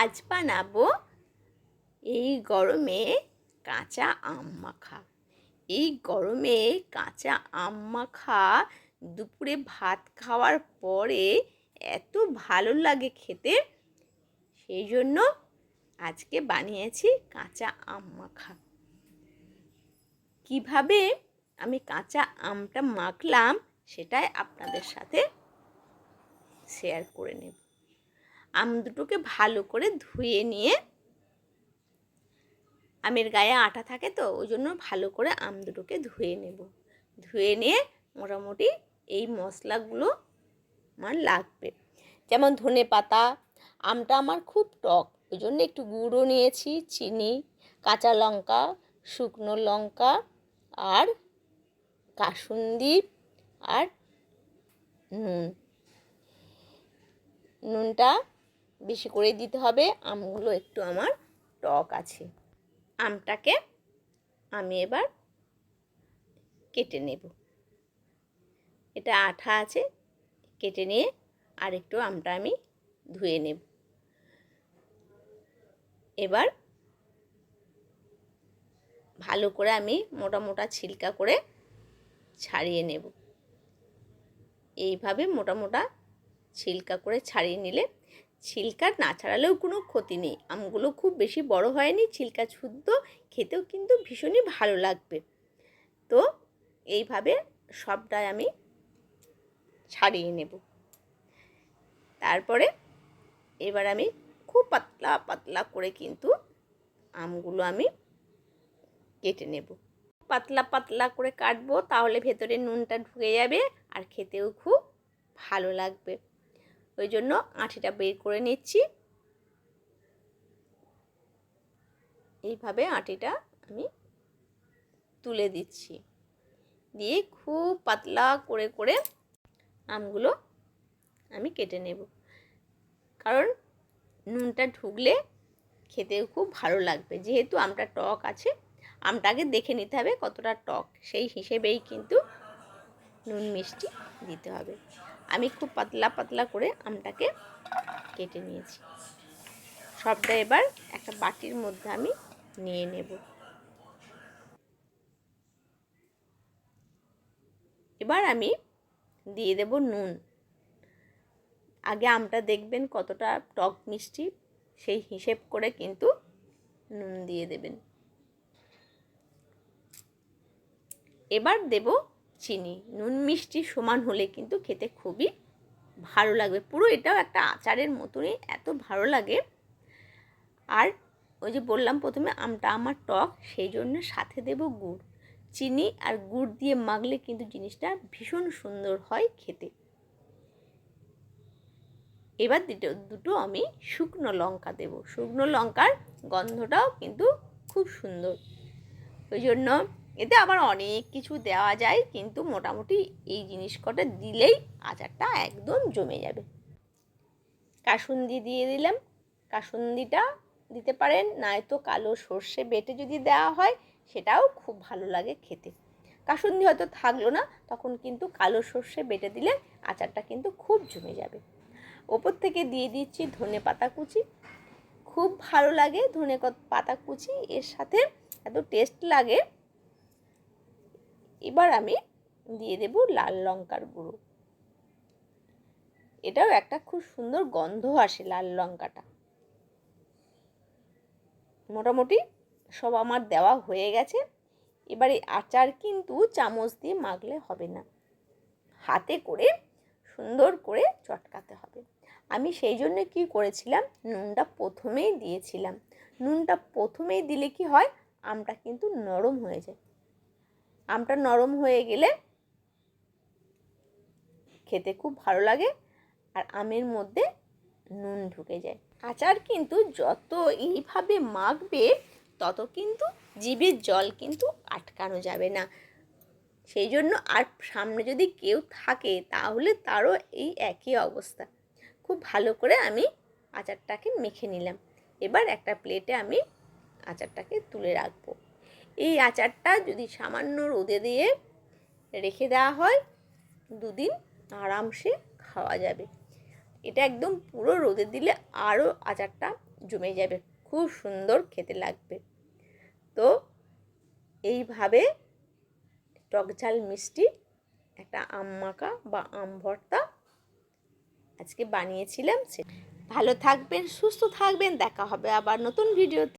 আজ বানাবো এই গরমে কাঁচা আম মাখা। এই গরমে কাঁচা আম মাখা দুপুরে ভাত খাওয়ার পরে এত ভালো লাগে খেতে, সেই জন্য আজকে বানিয়েছি কাঁচা আম মাখা। কীভাবে আমি কাঁচা আমটা মাখলাম সেটাই আপনাদের সাথে শেয়ার করে নেব। আম দুটোকে ভালো করে ধুয়ে নিয়ে আমের গায়ে আটা থাকে তো, ওই জন্য ভালো করে আম দুটোকে ধুয়ে নেব। ধুয়ে নিয়ে মোটামুটি এই মশলাগুলো আমার লাগবে। যেমন ধনে পাতা, আমটা আমার খুব টক, ওই জন্য একটু গুঁড়ো নিয়েছি, চিনি, কাঁচা লঙ্কা, শুকনো লঙ্কা আর কাসুন্দি আর নুন। নুনটা বেশি করে দিতে হবে। আমগুলো একটু আমার টক আছে। আমটাকে আমি এবার কেটে নেব। এটা আঠা আছে, কেটে নিয়ে আর একটু আমটা আমি ধুয়ে নেব। এবার ভালো করে আমি মোটা মোটা ছিলকা করে ছাড়িয়ে নেব। এইভাবে মোটা মোটা ছিলকা করে ছাড়িয়ে নিলে ছিলকা না ছাড়ালেও কোনো ক্ষতি নেই। আমগুলো খুব বেশি বড় হয়নি, ছিলকা শুদ্ধ, খেতেও কিন্তু ভীষণই ভালো লাগবে। তো এইভাবে সবটাই আমি ছাড়িয়ে নেব। তারপরে এবার আমি খুব পাতলা পাতলা করে কিন্তু আমগুলো আমি কেটে নেব। পাতলা পাতলা করে কাটবো, তাহলে ভেতরে নুনটা ঢুকে যাবে আর খেতেও খুব ভালো লাগবে। ওই জন্য আঁঠিটা বের করে নিচ্ছি। এইভাবে আঁটিটা আমি তুলে দিচ্ছি। দিয়ে খুব পাতলা করে করে আমগুলো আমি কেটে নেব। কারণ নুনটা ঢুকলে খেতে খুব ভালো লাগবে। যেহেতু আমটা টক আছে আমটাকে দেখে নিতে হবে কতটা টক। সেই হিসেবেই কিন্তু নুন মিষ্টি দিতে হবে। আমি খুব পাতলা পাতলা করে আমটাকে কেটে নিয়েছি। সবটা এবার একটা বাটির মধ্যে আমি নিয়ে নেব। এবার আমি দিয়ে দেব নুন। আগে আমটা দেখবেন কতটা টক মিষ্টি, সেই হিসেব করে কিন্তু নুন দিয়ে দেবেন। এবার দেব চিনি, নুন মিষ্টি সমান হলে কিন্তু খেতে খুবই ভালো লাগবে। পুরো এটাও একটা আচারের মতনই এত ভালো লাগে। আর ওই যে বললাম প্রথমে আমটা আমার টক, সেই জন্য সাথে দেব গুড়। চিনি আর গুড় দিয়ে মাখলে কিন্তু জিনিসটা ভীষণ সুন্দর হয় খেতে। এবার দুটো দুটো আমি শুকনো লঙ্কা দেব। শুকনো লঙ্কার গন্ধটাও কিন্তু খুব সুন্দর। ওই জন্য এতে আবার অনেক কিছু দেওয়া যায়, কিন্তু মোটামুটি এই জিনিস কটা দিলেই আচারটা একদম জমে যাবে। কাসুন্দি দিয়ে দিলাম। কাসুন্দিটা দিতে পারেন, নয়তো কালো সর্ষে বেটে যদি দেওয়া হয়, সেটাও খুব ভালো লাগে খেতে। কাসুন্দি হয়তো থাকল না, তখন কিন্তু কালো সর্ষে বেটে দিলে আচারটা কিন্তু খুব জমে যাবে। ওপর থেকে দিয়ে দিচ্ছি ধনে পাতা কুচি। খুব ভালো লাগে ধনে পাতা কুচি, এর সাথে এত টেস্ট লাগে এবার আমি দিয়ে দেব লাল লঙ্কার গুঁড়ো। এটাও একটা খুব সুন্দর গন্ধ আসে লাল লঙ্কাটা। মোটামুটি সব আমার দেওয়া হয়ে গেছে। এবারে আচার কিন্তু চামচ দিয়ে মাখলে হবে না। হাতে করে সুন্দর করে চটকাতে হবে। আমি সেই জন্য কি করেছিলাম? নুনটা প্রথমেই দিয়েছিলাম। নুনটা প্রথমেই দিলে কি হয়? আমটা কিন্তু নরম হয়ে যায়। আমটা নরম হয়ে গেলে খেতে খুব ভালো লাগে আর আমের মধ্যে নুন ঢুকে যায়। আচার কিন্তু যত এইভাবে মাখবে, তত কিন্তু জিভের জল কিন্তু আটকানো যাবে না। সেই জন্য আর সামনে যদি কেউ থাকে, তাহলে তারও এই একই অবস্থা। খুব ভালো করে আমি আচারটাকে মেখে নিলাম। এবার একটা প্লেটে আমি আচারটাকে তুলে রাখব। এই আচারটা যদি সামান্য রোদে দিয়ে রেখে দেওয়া হয়, দুদিন আরামসে খাওয়া যাবে। এটা একদম পুরো রোদে দিলে আরও আচারটা জমে যাবে, খুব সুন্দর খেতে লাগবে। তো এইভাবে টক ঝাল মিষ্টি, একটা আম মাখা বা আম ভর্তা আজকে বানিয়েছিলাম সে ভালো থাকবেন, সুস্থ থাকবেন, দেখা হবে আবার নতুন ভিডিওতে